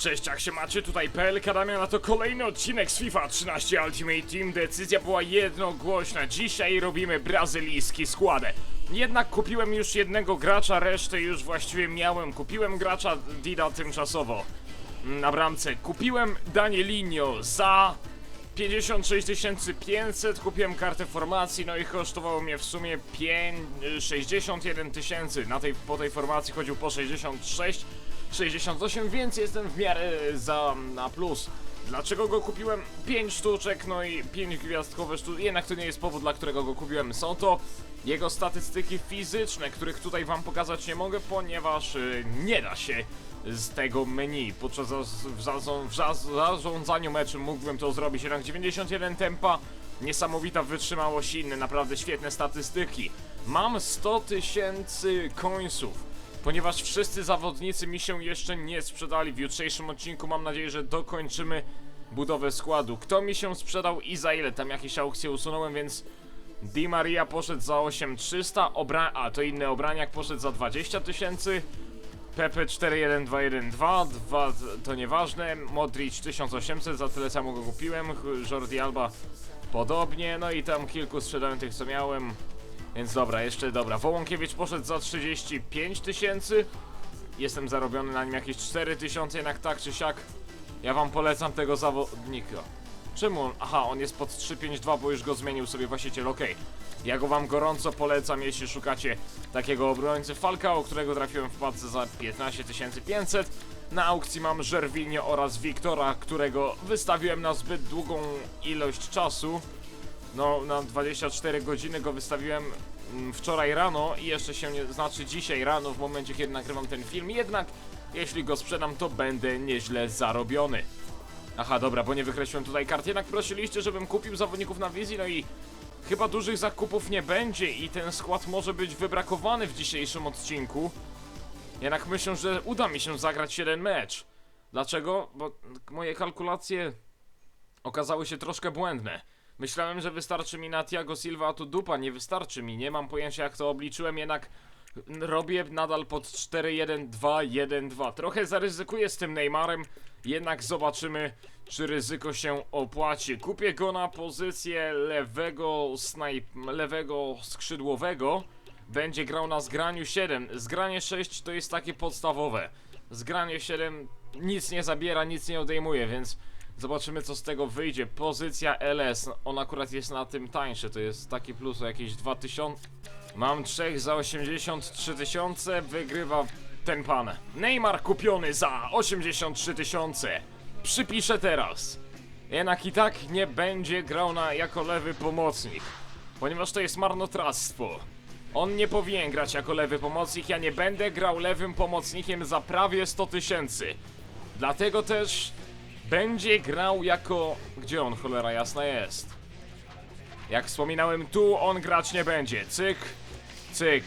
Cześć, jak się macie? Tutaj PLK Damian, a to kolejny odcinek z FIFA 13 Ultimate Team. Decyzja była jednogłośna. Dzisiaj robimy brazylijski skład. Jednak kupiłem już jednego gracza, resztę już właściwie miałem. Kupiłem gracza Dida tymczasowo na bramce. Kupiłem Danielinho za 56 500, kupiłem kartę formacji, no i kosztowało mnie w sumie 5, 61 tysięcy. Na tej, po tej formacji chodził po 66, 68, więc jestem w miarę za na plus. Dlaczego go kupiłem? 5 sztuczek, no i 5 gwiazdkowe sztuczki, jednak to nie jest powód, dla którego go kupiłem. Są to jego statystyki fizyczne, których tutaj wam pokazać nie mogę, ponieważ y, nie da się z tego menu. Podczas zarządzaniu meczem mógłbym to zrobić. Jednak 91 tempa, niesamowita wytrzymałość inne, naprawdę świetne statystyki. Mam 100 tysięcy końców. Ponieważ wszyscy zawodnicy mi się jeszcze nie sprzedali w jutrzejszym odcinku, mam nadzieję, że dokończymy budowę składu. Kto mi się sprzedał i za ile? Tam jakieś aukcje usunąłem, więc Di Maria poszedł za 8300, obra a to inny obraniak poszedł za 20 tysięcy. Pepe 41212, dwa, to nieważne, Modric 1800, za tyle samo go kupiłem, Jordi Alba podobnie, no i tam kilku sprzedałem tych co miałem, więc dobra, jeszcze dobra, Wołąkiewicz poszedł za 35 tysięcy, jestem zarobiony na nim jakieś 4 tysiące, jednak tak czy siak, ja wam polecam tego zawodnika. Czemu on? Aha, on jest pod 352, bo już go zmienił sobie właściciel, okej. Ja go wam gorąco polecam, jeśli szukacie takiego obrońcy Falcao, którego trafiłem w padce za 15 500. Na aukcji mam Żerwinio oraz Wiktora, którego wystawiłem na zbyt długą ilość czasu. No, na 24 godziny go wystawiłem mm, wczoraj rano i jeszcze się nie, znaczy dzisiaj rano, w momencie kiedy nagrywam ten film. Jednak, jeśli go sprzedam, to będę nieźle zarobiony. Aha, dobra, bo nie wykreśliłem tutaj kart. Jednak prosiliście, żebym kupił zawodników na wizji, no i chyba dużych zakupów nie będzie i ten skład może być wybrakowany w dzisiejszym odcinku. Jednak myślę, że uda mi się zagrać jeden mecz. Dlaczego? Bo moje kalkulacje okazały się troszkę błędne. Myślałem, że wystarczy mi na Thiago Silva, a tu dupa, nie wystarczy mi. Nie mam pojęcia jak to obliczyłem, jednak robię nadal pod 4-1-2-1-2. Trochę zaryzykuję z tym Neymarem, jednak zobaczymy, czy ryzyko się opłaci. Kupię go na pozycję lewego snajp... lewego skrzydłowego. Będzie grał na zgraniu 7. Zgranie 6 to jest takie podstawowe. Zgranie 7 nic nie zabiera, nic nie odejmuje, więc zobaczymy co z tego wyjdzie. Pozycja LS, on akurat jest na tym tańszy, to jest taki plus o jakieś 2000. Mam trzech za 83 tysiące, wygrywa ten pan. Neymar kupiony za 83 tysiące. Przypiszę teraz. Jednak i tak nie będzie grał na jako lewy pomocnik, ponieważ to jest marnotrawstwo. On nie powinien grać jako lewy pomocnik, ja nie będę grał lewym pomocnikiem za prawie 100 tysięcy. Dlatego też będzie grał jako... Gdzie on cholera jasna jest? Jak wspominałem, tu on grać nie będzie. Cyk, cyk.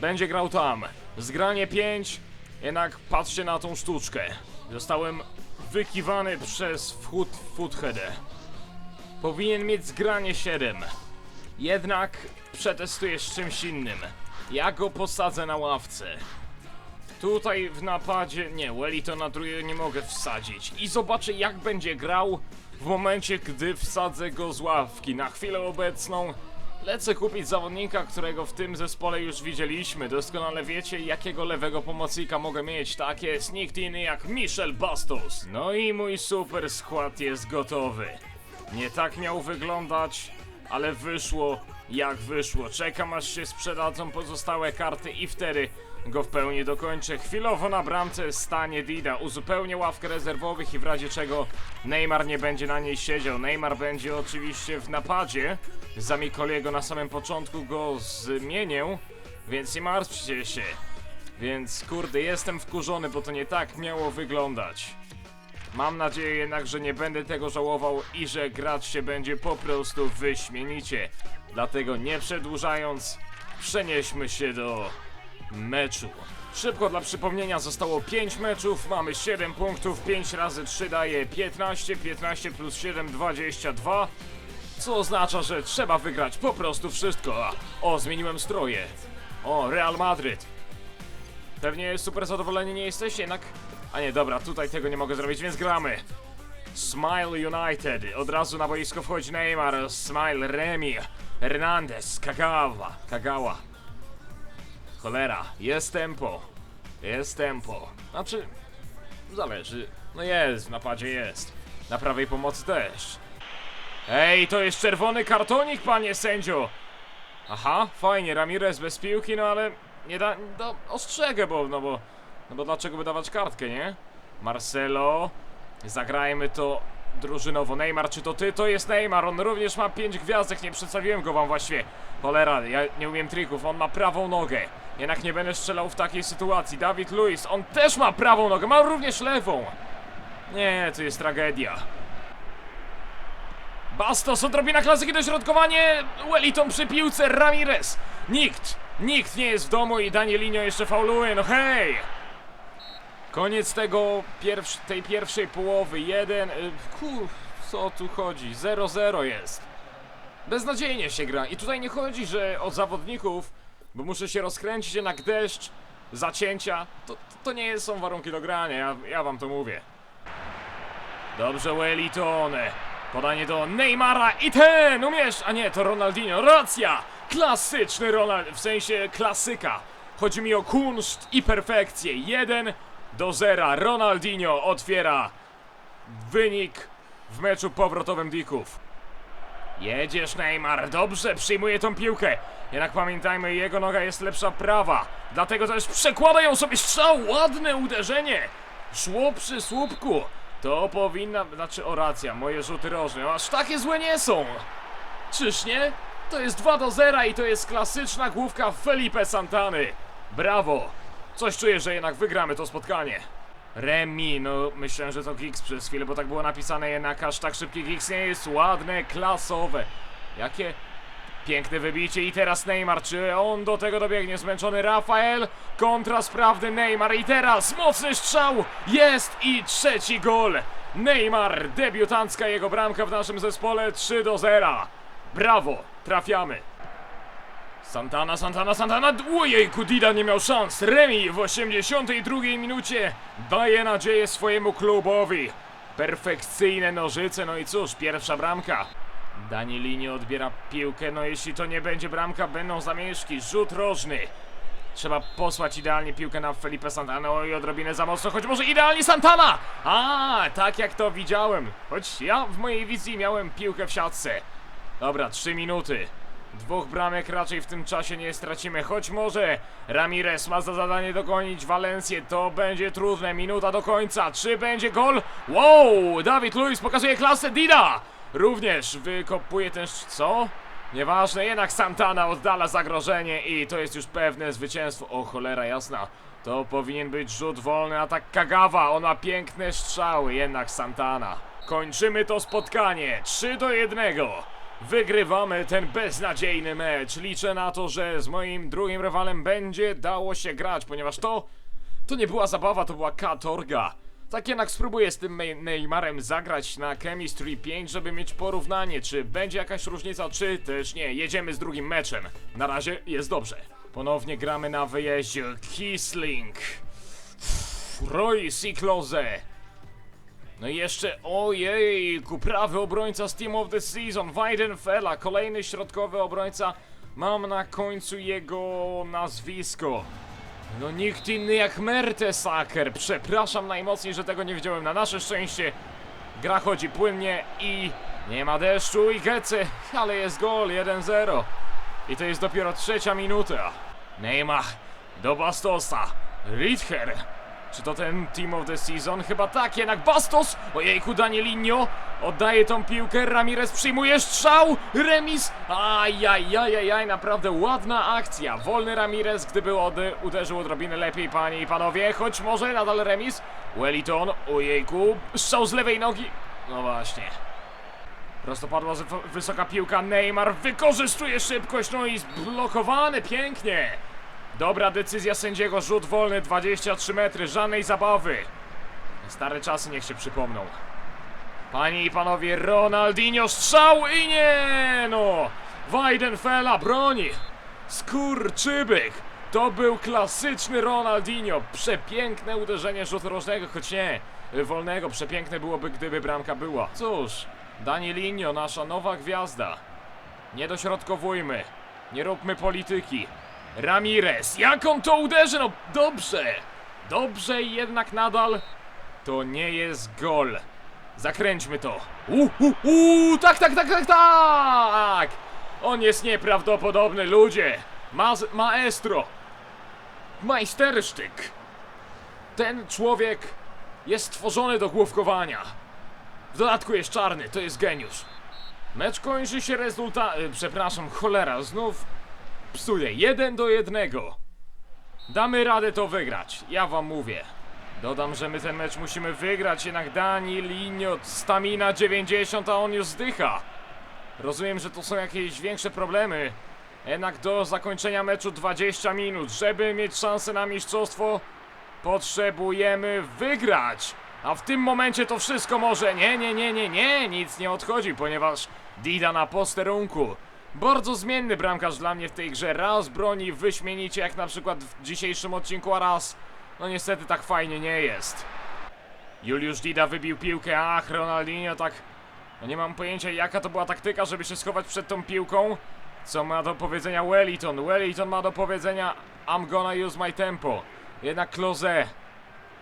Będzie grał tam. Zgranie 5. Jednak patrzcie na tą sztuczkę. Zostałem wykiwany przez wchód w Footheadę. Powinien mieć zgranie 7. Jednak przetestuję z czymś innym. Ja go posadzę na ławce. Tutaj w napadzie, nie, Wellingtona drugiego nie mogę wsadzić. I zobaczę jak będzie grał w momencie, gdy wsadzę go z ławki. Na chwilę obecną lecę kupić zawodnika, którego w tym zespole już widzieliśmy. Doskonale wiecie, jakiego lewego pomocnika mogę mieć. Tak jest, nikt inny jak Michel Bastos. No i mój super skład jest gotowy. Nie tak miał wyglądać, ale wyszło jak wyszło. Czekam aż się sprzedadzą pozostałe karty i wtedy go w pełni dokończę. Chwilowo na bramce stanie Dida. Uzupełnię ławkę rezerwowych i w razie czego Neymar nie będzie na niej siedział. Neymar będzie oczywiście w napadzie. Za Mikoliego na samym początku go zmienię, więc nie martwcie się. Więc kurde, jestem wkurzony, bo to nie tak miało wyglądać. Mam nadzieję jednak, że nie będę tego żałował i że grać się będzie po prostu wyśmienicie. Dlatego nie przedłużając, przenieśmy się do meczu. Szybko dla przypomnienia zostało 5 meczów, mamy 7 punktów, 5 razy 3 daje 15, 15 plus 7 22, co oznacza, że trzeba wygrać po prostu wszystko. O, zmieniłem stroje. O, Real Madryt. Pewnie super zadowoleni nie jesteście, jednak A nie, dobra, tutaj tego nie mogę zrobić, więc gramy. Smile United. Od razu na boisko wchodzi Neymar, Smile, Remy, Hernandez, Kagawa, Kagawa. Cholera, jest tempo. Jest tempo. Znaczy, zależy. No jest, w napadzie jest. Na prawej pomocy też. Ej, to jest czerwony kartonik, panie sędzio! Aha, fajnie, Ramirez bez piłki, no ale nie da, ostrzegę, bo, no bo, no bo dlaczego by dawać kartkę, nie? Marcelo, zagrajmy to drużynowo. Neymar, czy to ty? To jest Neymar, on również ma 5 gwiazdek, nie przedstawiłem go wam właściwie. Cholera, ja nie umiem trików, on ma prawą nogę. Jednak nie będę strzelał w takiej sytuacji. Dawid Luiz, on też ma prawą nogę, ma również lewą. Nie, to jest tragedia. Bastos, odrobina klasyki, dośrodkowanie, Wellington przy piłce, Ramirez. Nikt, nikt nie jest w domu i Danielinho jeszcze fauluje, no hej! Koniec tego tej pierwszej połowy, jeden, y, kur, co tu chodzi, 0-0 jest. Beznadziejnie się gra i tutaj nie chodzi, że od zawodników, bo muszę się rozkręcić jednak deszcz, zacięcia, to, to nie są warunki do grania, ja, ja wam to mówię. Dobrze, Wellington. Podanie do Neymara i ten umiesz! A nie, to Ronaldinho. Racja! Klasyczny Ronald, w sensie klasyka. Chodzi mi o kunszt i perfekcję. 1 do 0. Ronaldinho otwiera wynik w meczu powrotowym Dików. Jedziesz Neymar, dobrze, przyjmuje tą piłkę. Jednak pamiętajmy, jego noga jest lepsza prawa. Dlatego też przekłada ją sobie strzał, ładne uderzenie. Szło przy słupku. To powinna, znaczy o racja, moje rzuty rożne, aż takie złe nie są. Czyż nie? To jest 2 do 0 i to jest klasyczna główka Felipe Santany. Brawo. Coś czuję, że jednak wygramy to spotkanie. Remi, no myślałem, że to Giggs przez chwilę, bo tak było napisane, jednak aż tak szybki Giggs nie jest ładne, klasowe. Jakie piękne wybicie i teraz Neymar, czy on do tego dobiegnie? Zmęczony Rafael, kontra sprawny Neymar i teraz mocny strzał, jest i trzeci gol. Neymar, debiutancka jego bramka w naszym zespole 3 do 0. Brawo, trafiamy. Santana, Santana, Santana, ojejku, Dida nie miał szans. Remi w 82 minucie daje nadzieję swojemu klubowi. Perfekcyjne nożyce, no i cóż, pierwsza bramka. Danilini odbiera piłkę, no jeśli to nie będzie bramka, będą zamieszki. Rzut rożny. Trzeba posłać idealnie piłkę na Felipe Santana. Oj, odrobinę za mocno, choć może idealnie Santana! A, tak jak to widziałem. Choć ja w mojej wizji miałem piłkę w siatce. Dobra, trzy minuty. Dwóch bramek raczej w tym czasie nie stracimy, choć może Ramirez ma za zadanie dogonić Walencję, to będzie trudne, minuta do końca, czy będzie gol? Wow, Dawid Luiz pokazuje klasę Dida! Również wykopuje ten... co? Nieważne, jednak Santana oddala zagrożenie i to jest już pewne zwycięstwo. O cholera jasna, to powinien być rzut wolny, atak Kagawa, on ma piękne strzały, jednak Santana. Kończymy to spotkanie, 3 do 1. Wygrywamy ten beznadziejny mecz. Liczę na to, że z moim drugim rywalem będzie dało się grać, ponieważ to to nie była zabawa, to była katorga. Tak jednak spróbuję z tym Neymarem zagrać na Chemistry 5, żeby mieć porównanie, czy będzie jakaś różnica, czy też nie. Jedziemy z drugim meczem. Na razie jest dobrze. Ponownie gramy na wyjeździe. Kisling. Royce i Klose. No i jeszcze, ojej, prawy obrońca z Team of the Season, Weidenfella, kolejny środkowy obrońca. Mam na końcu jego nazwisko. No nikt inny jak Mertesacker. Przepraszam najmocniej, że tego nie widziałem. Na nasze szczęście gra chodzi płynnie i nie ma deszczu i Gece, ale jest gol 1-0. I to jest dopiero trzecia minuta. Neymar do Bastosa. Rither. Czy to ten Team of the Season? Chyba tak, jednak Bastos! Ojejku, Danielinho oddaje tą piłkę, Ramirez przyjmuje strzał, remis, ajajajajaj, naprawdę ładna akcja. Wolny Ramirez, gdyby ody uderzył odrobinę lepiej, panie i panowie, choć może nadal remis. Wellington, ojejku, strzał z lewej nogi, no właśnie. Prostopadła wysoka piłka, Neymar wykorzystuje szybkość, no i zblokowany pięknie. Dobra decyzja sędziego, rzut wolny, 23 metry, żadnej zabawy. Stare czasy niech się przypomną. Panie i panowie, Ronaldinho strzał i nie no! Weidenfella broni! Skurczybyk! To był klasyczny Ronaldinho. Przepiękne uderzenie rzutu rożnego, choć nie wolnego. Przepiękne byłoby, gdyby bramka była. Cóż, Danilinho, nasza nowa gwiazda. Nie dośrodkowujmy. Nie róbmy polityki. Ramirez, jak on to uderzy? No dobrze. Dobrze jednak nadal to nie jest gol. Zakręćmy to. Uuu, uh, uh, tak, tak, tak, tak, tak! On jest nieprawdopodobny, ludzie. Ma, maestro. Majstersztyk. Ten człowiek jest stworzony do główkowania. W dodatku jest czarny, to jest geniusz. Mecz kończy się rezultat... y, Przepraszam, cholera, znów psuję. Jeden do jednego. Damy radę to wygrać, ja wam mówię. Dodam, że my ten mecz musimy wygrać, jednak Dani Linio, stamina 90, a on już zdycha. Rozumiem, że to są jakieś większe problemy. Jednak do zakończenia meczu 20 minut. Żeby mieć szansę na mistrzostwo, potrzebujemy wygrać. A w tym momencie to wszystko może. Nie, nie, nie, nie, nie, nic nie odchodzi, ponieważ Dida na posterunku. Bardzo zmienny bramkarz dla mnie w tej grze. Raz broni wyśmienicie, jak na przykład w dzisiejszym odcinku, a raz, no niestety tak fajnie nie jest. Juliusz Dida wybił piłkę, ach, Ronaldinho tak... No nie mam pojęcia jaka to była taktyka, żeby się schować przed tą piłką. Co ma do powiedzenia Wellington? Wellington ma do powiedzenia I'm gonna use my tempo. Jednak Klose.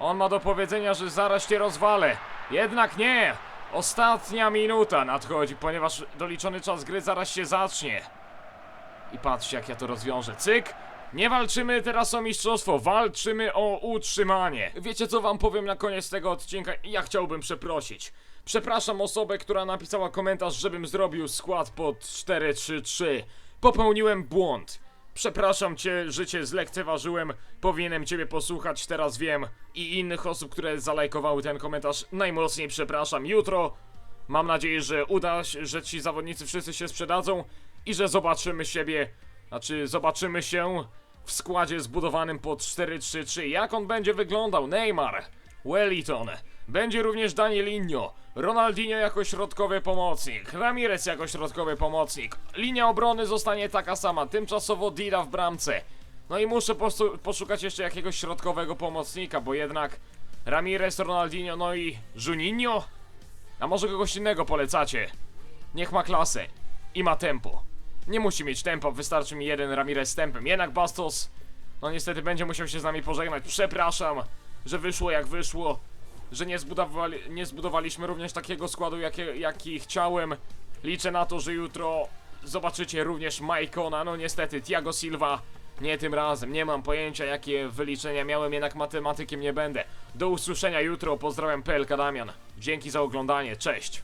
On ma do powiedzenia, że zaraz cię rozwalę. Jednak nie! Ostatnia minuta nadchodzi, ponieważ doliczony czas gry zaraz się zacznie. I patrzcie jak ja to rozwiążę. Cyk! Nie walczymy teraz o mistrzostwo, walczymy o utrzymanie. Wiecie co wam powiem na koniec tego odcinka? Ja chciałbym przeprosić. Przepraszam osobę, która napisała komentarz, żebym zrobił skład pod 4-3-3. Popełniłem błąd. Przepraszam cię, życie zlekceważyłem. Powinienem ciebie posłuchać, teraz wiem. I innych osób, które zalajkowały ten komentarz, najmocniej przepraszam. Jutro mam nadzieję, że uda się, że ci zawodnicy wszyscy się sprzedadzą i że zobaczymy siebie, znaczy zobaczymy się w składzie zbudowanym pod 4-3-3. Jak on będzie wyglądał? Neymar, Wellington, będzie również Danielinho, Ronaldinho jako środkowy pomocnik, Ramirez jako środkowy pomocnik. Linia obrony zostanie taka sama, tymczasowo Dida w bramce. No i muszę poszukać jeszcze jakiegoś środkowego pomocnika, bo jednak Ramirez, Ronaldinho, no i Juninho? A może kogoś innego polecacie? Niech ma klasę i ma tempo. Nie musi mieć tempa, wystarczy mi jeden Ramirez z tempem. Jednak Bastos, no niestety będzie musiał się z nami pożegnać. Przepraszam, że wyszło jak wyszło. Że nie, zbudowali, nie zbudowaliśmy również takiego składu, jakie, jaki chciałem. Liczę na to, że jutro zobaczycie również Maikona. No niestety, Thiago Silva nie tym razem. Nie mam pojęcia, jakie wyliczenia miałem, jednak matematykiem nie będę. Do usłyszenia jutro. Pozdrawiam PLK Damian. Dzięki za oglądanie. Cześć.